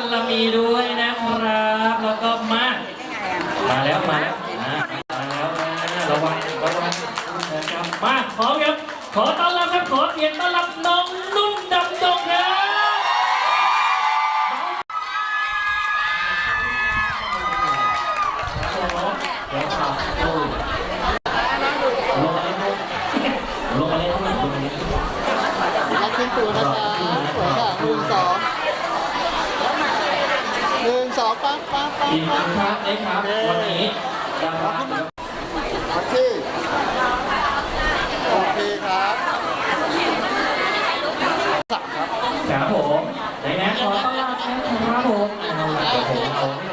นป๋าบัลลมีด้วยนะครับ แล้วก็มา มาแล้วมาแล้วอ่ามาแล้วมาระวังระวังนะครับมาพร้อมครับ ขอต้อนรับครับขอเสียงต้อนรับน้องนุ่นดำดงครับครับผมเดี๋ยวขับ นึ่งสองปั๊บปั๊บปั๊บอีกหปั๊นึ่บครับนะครับ วันนี้ดารามาที่โอเคครับสามครับครับผมนะขอต้อนรับนะครับผมเอาล่ะเดี๋ยวผมเอาให้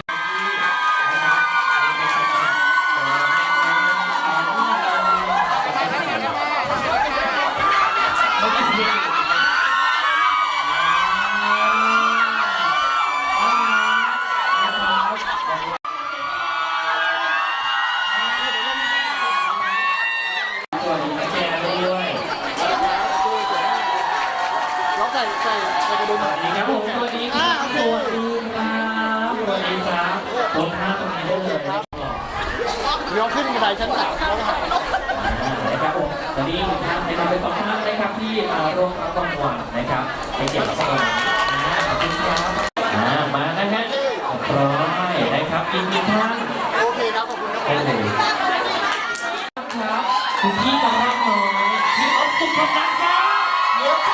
ครับคุณพี่กำลังน้อยพี่อ๊อฟสุพนัทครับเดี๋ยวไป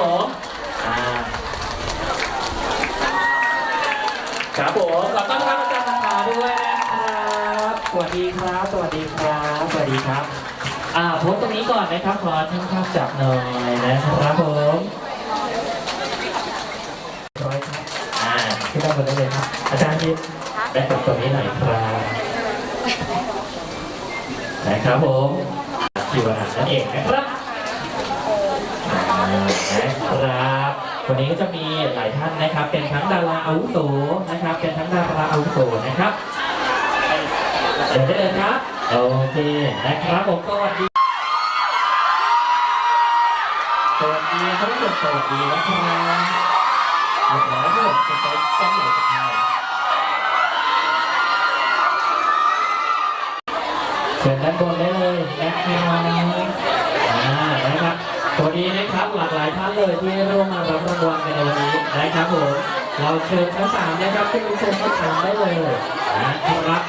ผมอ่าครับผมขอต้อนรับอาจารย์คาถาด้วยนะครับสวัสดีครับ สวัสดีครับสวัสดีครับอ่าโพสต์ตรงนี้ก่อนนะครับขอท่านภาพจับหน่อยนะครับผมร้อยครับอ่าขึ้นด้านบนได้เลยครับ อาจารย์ยิบได้ครับตรงนี้หน่อยครับนะครับผมคิวอาหารนั่นเองนะครับ นะครับ วันนี้ก็จะมีหลายท่านนะครับ เป็นทั้งดาราอาวุโสนะครับ เป็นทั้งดาราอาวุโสนะครับเดี๋ยวได้เลยครับ โอเคนะครับผมสวัสดีสวัสดีครับทุกคนสวัสดีนะครับเรียบร้อยทุกคนจะไปต้องอยู่กับใครเชิญด้านบนได้เลยนะครับ มีนะครับหลากหลายท่านเลยที่ร่วมมารับรางวัลกันในวันนี้นะครับผมเราเชิญทั้งสามนะครับขึ้นไปชมทั้งสามได้เลยนะครับ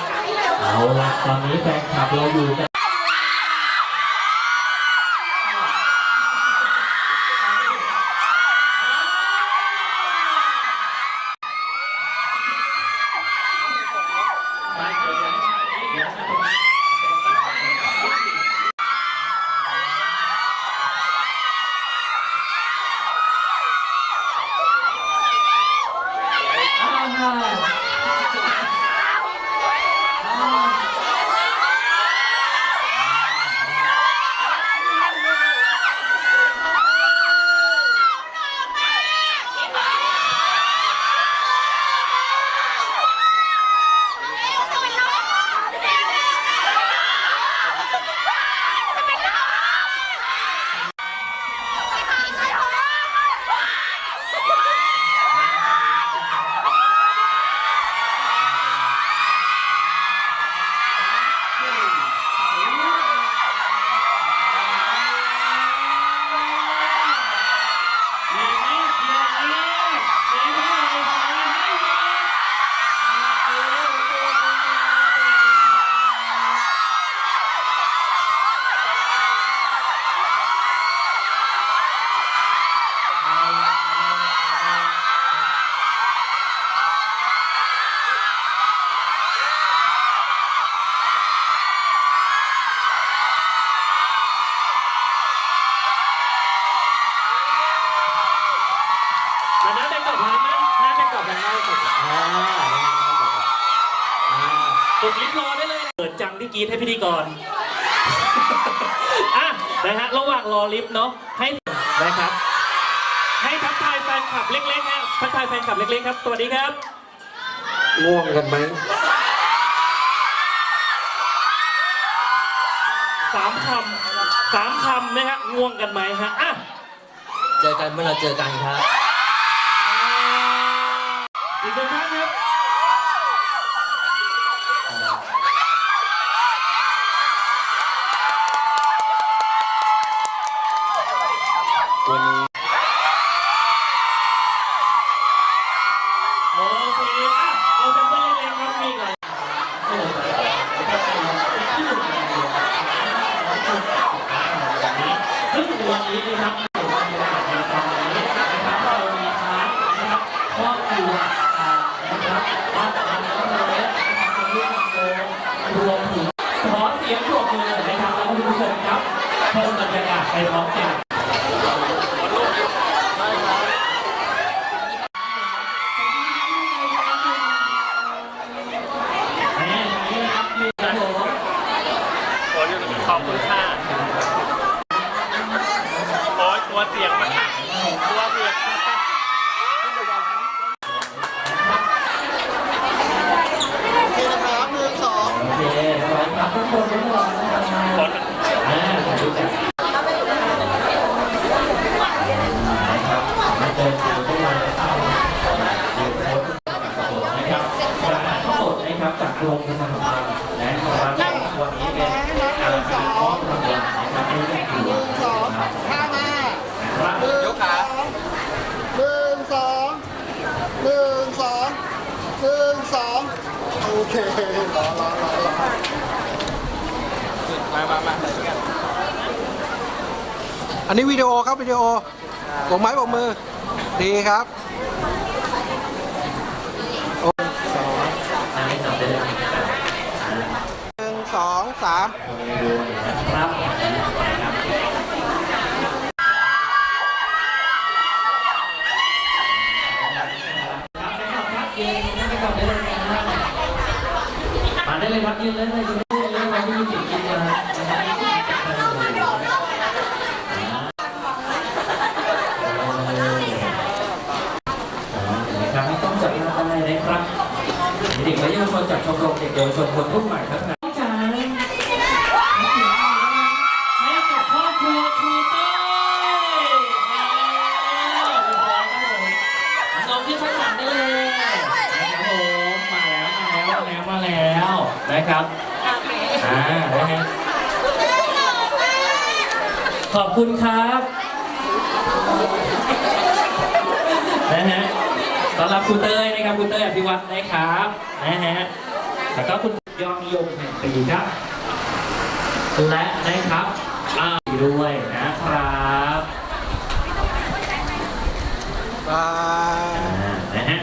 เอาละตอนนี้แฟนคลับเราอยู่กัน ที่กรีดให้พิธีกรอะนะฮะระหว่างรอลิฟต์เนาะให้นะครับ ให้ทักทายแฟนคลับเล็กๆฮะทักทายแฟนคลับเล็กๆครับสวัสดีครับง่วงกันไหมสามคำสามคำนะฮะง่วงกันไหมฮะอะเจอกันเมื่อเราเจอกันครับอีกหนึ่งท่านครับ วันนี้ โอเคอะเราจะไม่เล่นครับมีอะไรโอ้โหนะครับเป็นที่หนึ่งในเดือนซึ่งวันนี้นะครับวันนี้นะครับเรามีทั้งนะครับครอบครัวนะครับบ้านพักน้องเล็กนะครับเป็นลูกโตรวมถึงขอเสียงปรบมือนะครับแล้วคุณผู้ชมครับชมบรรยากาศไปพร้อมกัน แม่นี่นะครับมีครับผม ขอบคุณค่ะโอ้ยกลัวเสียงมันหักกลัวเสียง นี่นะครับหนึ่งสอง โอเคขอบคุณครับทุกคนทุกคนนะครับ ฝน อ่าถ่ายรูปกันนะครับมาเจอกันทุกวันนะครับยืนโพสต์นะครับประกาศทั้งหมดนะครับจากโรงพยาบาลและของเราวันนี้เป็นการมอบรางวัลนะครับให้แก่ครู หนึ่งสอง นะครับ ข้างหน้า ครับ หนึ่งสองหนึ่งสอง หนึ่งสองหนึ่งสองโอเครอรอรอรอมามามาอันนี้วิดีโอครับวิดีโอบอกไม้บอกมือ ดีครับอันนี้จับได้เลยนะครับอ่าหนึ่งสองสามครับมาได้เลยครับยืนเลยยืนเลยยืนเลยมาที่มีกินมานะครับไม่ต้องจับหน้าอะไรนะครับเด็กและเยาวชนจากชมรมเด็กเยาวชนคนรุ่นใหม่พัฒนาจารย์ให้กับครอบครัวครูเต้ยน้องที่ข้างหลังได้เลยนะครับผมมาแล้วมาแล้วมาแล้วมาแล้วนะครับอ่านะฮะขอบคุณครับนะฮะต้อนรับครูเต้ยนะครับครูเต้ยอภิวัฒน์นะครับนะฮะ แล้วก็คุณยอดนิยมแห่งปีครับ และนะครับอ่าด้วยนะครับบายอ่านะฮะ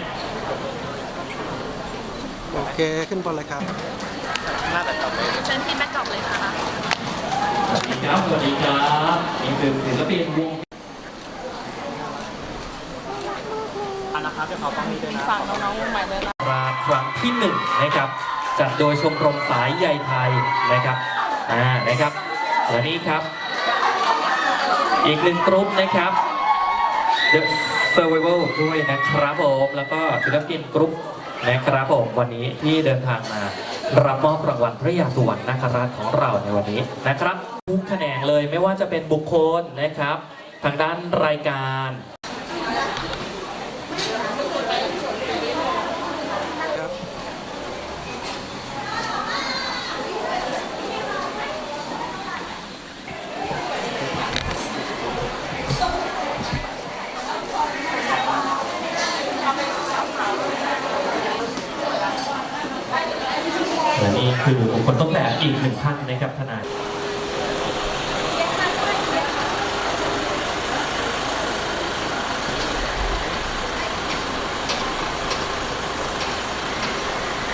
โอเคขึ้นบนเลยครับเชิญที่แบ็กกรอบเลยค่ะ สวัสดีครับสวัสดีครับนี่คือศิลปินวงอันนะครับเดี๋ยวขอฟังนี้ด้วยนะฝากน้องๆวงใหม่เลยนะราครั้งที่หนึ่งนะครับ จัดโดยชมรมสายใยไทยนะครับอ่านะครับและนี่ครับ อีกหนึ่งกรุ๊ปนะครับ The Survival ด้วยนะครับผมแล้วก็ศิลปินกรุ๊ปนะครับผมวันนี้ที่เดินทางมารับมอบรางวัลพระยาสุวรรณนาคราชของเราในวันนี้นะครับทุกแขนงเลยไม่ว่าจะเป็นบุคคลนะครับ ทางด้านรายการ และนี่คือบุคคลต้นแบบ อีกหนึ่งท่านนะครับทนาย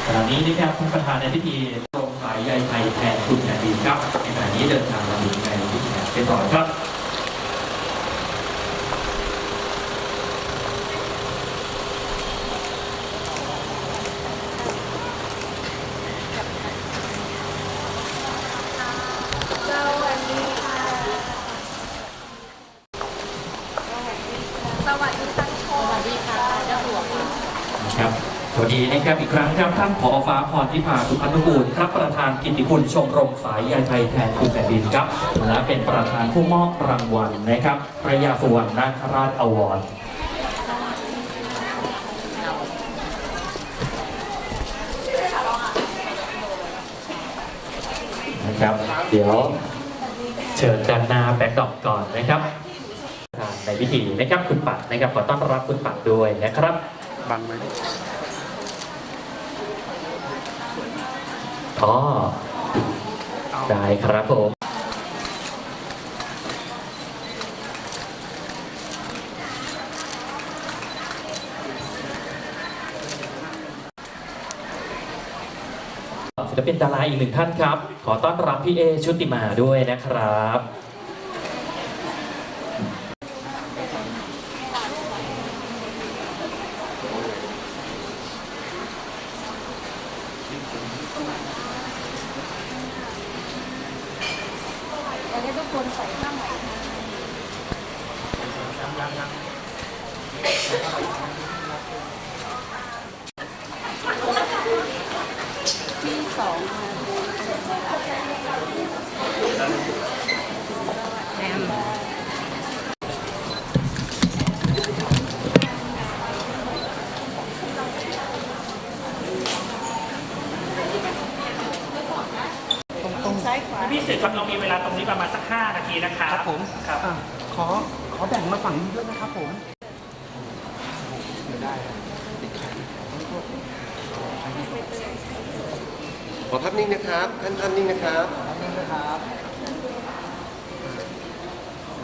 ขณะนี้นะครับท่านประธานในพิธีตรงสายใยไทยแทนคุณแผ่นดินครับในขณะนี้เดินทางมาถึงในพิธีแทนไปต่อครับ ดีนอีกครั้งครับท่านผอฟ้าพรทิพาสุพันธุกูลครับประธานกิติคุณชมรมสายใยไทยแทนคุณแผ่นดินครับ และเป็นประธานผู้มอบรางวัลนะครับพระยาสุวรรณนาคราชอวอร์ดนะครับ เดี๋ยวเชิญด้านหน้าแบ็คดอปก่อนนะครับ ในพิธีนะครับคุณปัดนะครับขอต้อนรับคุณปัดด้วยนะครับบังไหม อ๋อ ได้ครับผม ศิลปินดาราอีกหนึ่งท่านครับ ขอต้อนรับพี่เอชุติมาด้วยนะครับ อยากให้ทุกคนใส่ผ้าไหมที่สองค่ะแอม ซ้ายขวา พี่สื่อครับเรามีเวลาตรงนี้ประมาณสัก 5 นาทีนะครับครับผมครับอะขอขอแบ่งมาฝั่งนี้ด้วยนะครับผมได้ติดใครขอภาพนิ่งนะครับท่านภาพนิ่งนะครับนะครับ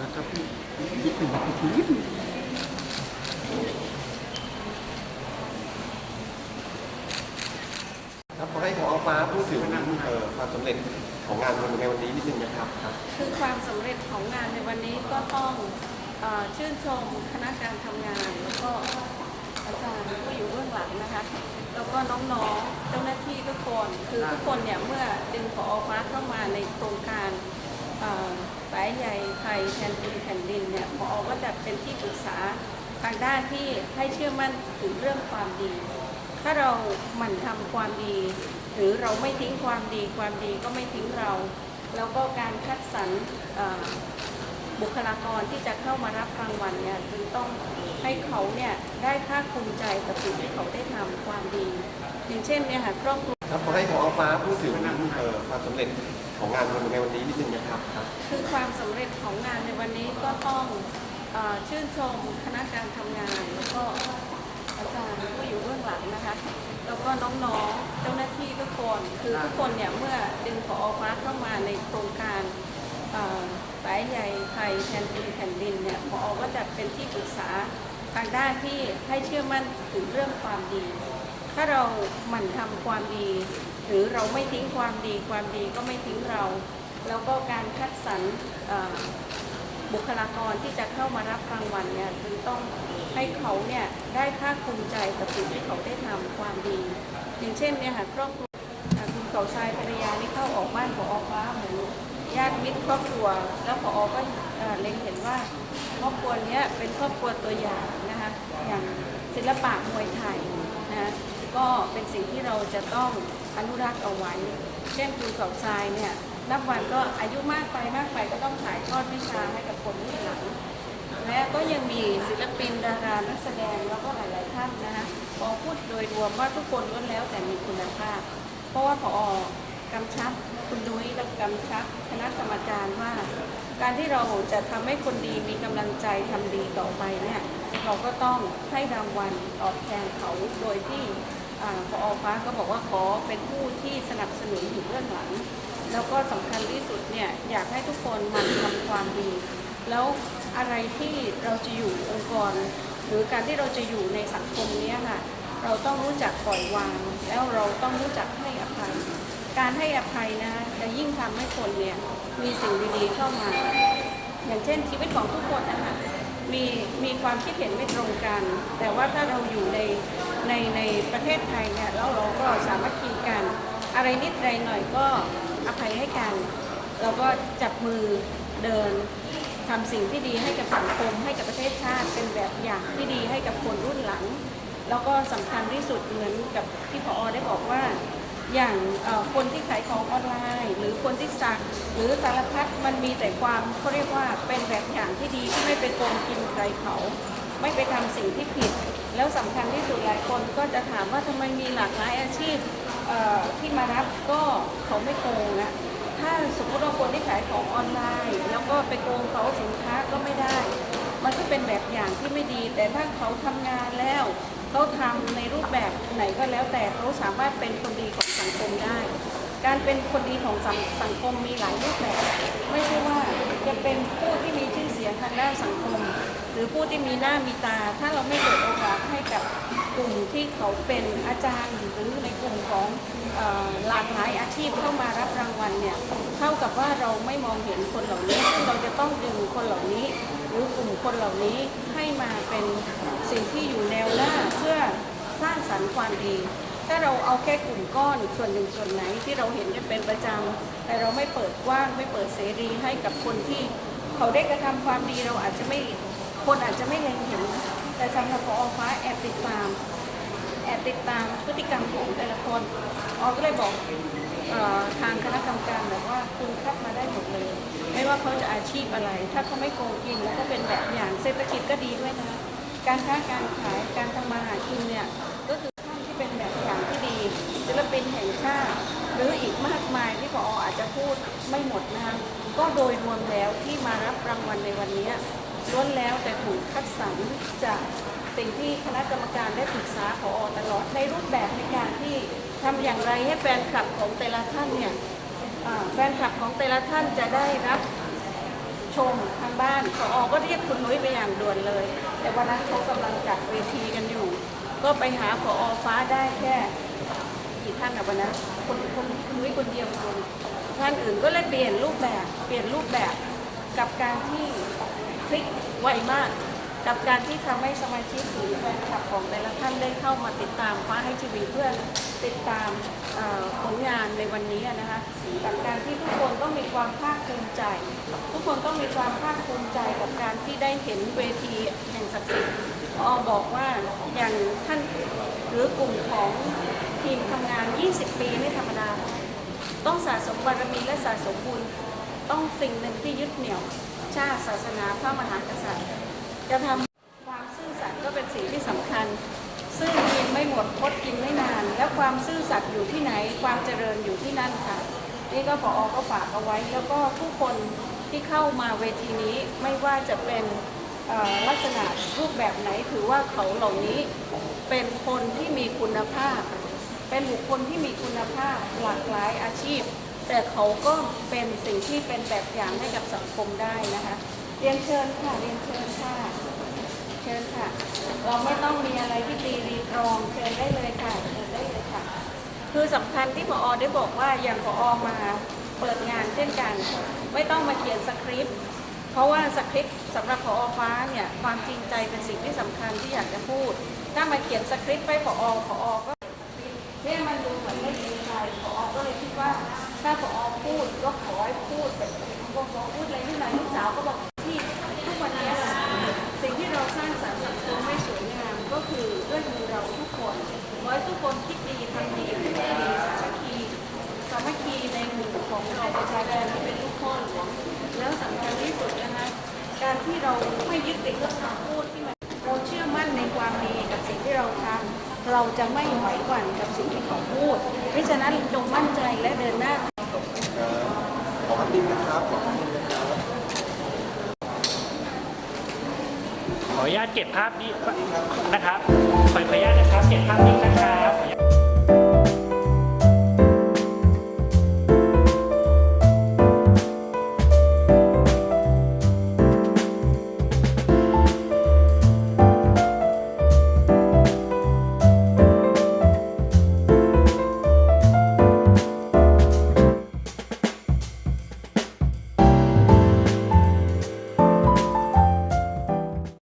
นะครับพี่ยิบหนึ่งยิบหนึ่งครับขอให้ขอฟ้าพูดถึงเอ่อความสำเร็จ ของงานในวันนี้นิดนึงนะครับครับ คือความสำเร็จของงานในวันนี้ก็ต้องเออชื่นชมคณะการทำงาน แล้วก็อาจารย์ผู้อยู่เบื้องหลังนะคะ แล้วก็น้องๆเจ้าหน้าที่ทุกคน คือทุกคนเนี่ยเมื่อดึงขออฟ้าเข้ามาในโครงการเอ่อสายใยไทยแทนดินแผ่นดินเนี่ยพอก็จะเป็นที่ปรึกษาทางด้านที่ให้เชื่อมั่นถึงเรื่องความดี ถ้าเราหมั่นทำความดี หรือเราไม่ทิ้งความดีความดีก็ไม่ทิ้งเรา แล้วก็การคัดสรรเอ่อบุคลากรที่จะเข้ามารับรางวัลเนี่ยจึงต้องให้เขาเนี่ยได้ภาคภูมิใจกับสิ่งที่เขาได้ทำความดี อย่างเช่นเนี่ยค่ะครอบครัวครับขอให้ขอฟ้าพูดถึงเอ่อความสำเร็จของงานในวันนี้นิดนึงนะครับครับคือความสำเร็จของงานในวันนี้ก็ต้องเออชื่นชมคณะการทำงานแล้วก็ อาจารย์ผู้อยู่เบื้องหลังนะคะ แล้วก็น้องๆ เจ้าหน้าที่ทุกคน คือทุกคนเนี่ยเมื่อดึงขอฟ้าเข้ามาในโครงการเอ่อสายใยไทยแทนดินแผ่นดินเนี่ยพอก็จะเป็นที่ปรึกษาทางด้านที่ให้เชื่อมั่นถึงเรื่องความดี ถ้าเราหมั่นทำความดี หรือเราไม่ทิ้งความดี ความดีก็ไม่ทิ้งเรา แล้วก็การคัดสรร บุคลากรที่จะเข้ามารับรางวัลเนี่ยจึงต้องให้เขาเนี่ยได้ภาคภูมิใจกับสิ่งที่เขาได้ทำความดี อย่างเช่นเนี่ยค่ะครอบครัวคุณเก่าทรายภรรยานี่เข้าออกบ้านผออฟ้าเหมือนญาติมิตรครอบครัว แล้วผอก็เอ่อเล็งเห็นว่าครอบครัวเนี้ยเป็นครอบครัวตัวอย่างนะคะอย่างศิลปะมวยไทยนะะก็เป็นสิ่งที่เราจะต้องอนุรักษ์เอาไว้ เช่นคุณเก่าทรายเนี่ย นับวันก็อายุมากไปมากไปก็ต้องถ่ายทอดวิชาให้กับคนรุ่นหลังและก็ยังมีศิลปินดารานักแสดงแล้วก็หลาย ๆ ท่านนะคะพอพูดโดยรวมว่าทุกคนล้วนแล้วแต่มีคุณภาพ เพราะว่าพอกำชับคุณดุ้ยและกำชับคณะกรรมการว่า การที่เราจะทำให้คนดีมีกำลังใจทำดีต่อไปเนี่ยเราก็ต้องให้รางวัลตอบแทนเขาโดยที่อ่าพอฟ้าก็บอกว่าขอเป็นผู้ที่สนับสนุนอยู่เบื้องหลัง แล้วก็สำคัญที่สุดเนี่ยอยากให้ทุกคนมันทำความดี แล้วอะไรที่เราจะอยู่องค์กร หรือการที่เราจะอยู่ในสังคมเนี้ยค่ะเราต้องรู้จักปล่อยวาง แล้วเราต้องรู้จักให้อภัย การให้อภัยนะจะยิ่งทำให้คนเนี่ยมีสิ่งดีๆเข้ามา อย่างเช่นชีวิตของทุกคนนะคะมีมีความคิดเห็นไม่ตรงกัน แต่ว่าถ้าเราอยู่ในในในประเทศไทยเนี่ยแล้วเราก็สามัคคีกัน อะไรนิดอะไรหน่อยก็อภัยให้กัน เราก็จับมือเดินทำสิ่งที่ดีให้กับสังคม ให้กับประเทศชาติเป็นแบบอย่างที่ดีให้กับคนรุ่นหลัง แล้วก็สำคัญที่สุดเหมือนกับที่พออได้บอกว่า อย่างคนที่ขายของออนไลน์ หรือคนที่สั่งหรือสารพัดมันมีแต่ความเขาเรียกว่าเป็นแบบอย่างที่ดีที่ไม่ไปโกงกินใครเขา ไม่ไปทำสิ่งที่ผิด แล้วสำคัญที่สุดหลายคนก็จะถามว่าทำไมมีหลากหลายอาชีพ ที่มารับก็เขาไม่โกงนะถ้าสมมติว่าคนที่ขายของออนไลน์ แล้วก็ไปโกงเขาสินค้าก็ไม่ได้ มันก็เป็นแบบอย่างที่ไม่ดี แต่ถ้าเขาทำงานแล้วเขาทำในรูปแบบไหนก็แล้วแต่เขาสามารถเป็นคนดีของสังคมได้ การเป็นคนดีของสังสังคมมีหลายรูปแบบ ไม่ใช่ว่าจะเป็นผู้ที่มีชื่อเสียงทางด้านสังคม หรือผู้ที่มีหน้ามีตา ถ้าเราไม่เปิดโอกาสให้กับกลุ่มที่เขาเป็นอาจารย์หรือในกลุ่มของหลากหลายอาชีพเข้ามารับรางวัลเนี่ยเท่ากับว่าเราไม่มองเห็นคนเหล่านี้ซึ่งเราจะต้องดึงคนเหล่านี้ หรือกลุ่มคนเหล่านี้ให้มาเป็นสิ่งที่อยู่แนวหน้าเพื่อสร้างสรรค์ความดีถ้าเราเอาแค่กลุ่มก้อนส่วนหนึ่งส่วนไหนที่เราเห็นกันเป็นประจำแต่เราไม่เปิดกว้างไม่เปิดเสรีให้กับคนที่ เขาได้กระทำความดีเราอาจจะไม่ คนอาจจะไม่เล็งเห็น แต่สำหรับพอฟ้าแอบติดตาม แอบติดตามพฤติกรรมของแต่ละคนออก็เลยบอกออทางคณะกรรมการแบบว่าคุณคัดมาได้หมดเลย ไม่ว่าเขาจะอาชีพอะไร ถ้าเขาไม่โกงกินแล้วก็เป็นแบบอย่างเศรษฐกิจก็ดีด้วยนะ การค้าการขายการทำมาหากินเนี่ยก็คือท่านที่เป็นแบบอย่างที่ดีศิลปินแห่งชาติหรืออีกมากมายที่พออาจจะพูดไม่หมดนะคะก็โดยรวมแล้วที่มารับรางวัลในวันนี้ ล้วนแล้วแต่ถูกคัดสรรจากสิ่งที่คณะกรรมการได้ปรึกษาพอตลอดในรูปแบบในการที่ทำอย่างไรให้แฟนคลับของแต่ละท่านเนี่ยแฟนคลับของแต่ละท่านจะได้รับชมทางบ้านพออก็เรียกคุณนุ้ยไปอย่างด่วนเลย แต่วันนั้นเขากำลังจัดเวทีกันอยู่ ก็ไปหาพอฟ้าได้แค่กี่ท่านอะวันนั้นคนคนคุณนุ้ยคนเดียวคนท่านอื่นก็เลยเปลี่ยนรูปแบบ เปลี่ยนรูปแบบกับการที่ คลิกไวมาก กับการที่ทำให้สมาชิกหรือแฟนคลับของแต่ละท่านได้เข้ามาติดตามฟ้าให้ชีวิตเพื่อติดตามผลงานในวันนี้นะคะกับการที่ทุกคนต้องมีความภาคภูมิใจ ทุกคนต้องมีความภาคภูมิใจกับการที่ได้เห็นเวทีแห่งศักดิ์สิทธิ์ออบอกว่าอย่างท่านหรือกลุ่มของทีมทำงาน 20 ปีไม่ธรรมดา ต้องสะสมบารมีและสะสมบุญ ต้องสิ่งหนึ่งที่ยึดเหนี่ยว ชาติศาสนาพระมหากษัตริย์จะทำความซื่อสัตย์ก็เป็นสิ่งที่สำคัญ ซื่อกินไม่หมดคดกินไม่นาน และความซื่อสัตย์อยู่ที่ไหน ความเจริญอยู่ที่นั่นค่ะ นี่ก็พอก็ฝากเอาไว้ แล้วก็ผู้คนที่เข้ามาเวทีนี้ไม่ว่าจะเป็นลักษณะรูปแบบไหนถือว่าเขาเหล่านี้เป็นคนที่มีคุณภาพ เป็นบุคคลที่มีคุณภาพหลากหลายอาชีพ แต่เขาก็เป็นสิ่งที่เป็นแบบอย่างให้กับสังคมได้นะคะ เรียนเชิญค่ะ เรียนเชิญค่ะ เชิญค่ะ เราไม่ต้องมีอะไรที่ตีรีตรอง เชิญได้เลยค่ะ เชิญได้เลยค่ะ คือสำคัญที่พออได้บอกว่าอย่างพออมาเปิดงานเช่นกัน ไม่ต้องมาเขียนสคริปต์ เพราะว่าสคริปต์สำหรับพออฟ้าเนี่ยความจริงใจเป็นสิ่งที่สำคัญที่อยากจะพูด ถ้ามาเขียนสคริปต์ไปพออพออก็เนี่ยมันดูเหมือนไม่จริงใจพออก็เลยคิดว่า ถ้าพอพูดก็ขอให้พูดแบบพอพูดอะไรที่ไหนลูกสาวก็บอกที่ทุกวันนี้สิ่งที่เราสร้างสรรค์สังคมให้สวยงามก็คือด้วยมือเราทุกคนขอให้ทุกคนคิดดีทำดีพูดดีสามัคคีสามัคคีในหมู่ของเราประชาชนที่เป็นลูกพ่อหลวงแล้วสำคัญที่สุดนะคะการที่เราไม่ยึดติดกับคำพูดที่มันเราเชื่อมั่นในความดีกับสิ่งที่เราทำ เราจะไม่ไหวหวั่นกับสิ่งที่เขาพูดเพราะฉะนั้นจงมั่นใจและเดินหน้าขอคำติมนะครับขอคำติมนะครับขออนุญาตเก็บภาพนี้นะครับขออนุญาตนะครับเก็บภาพนี้นะครับ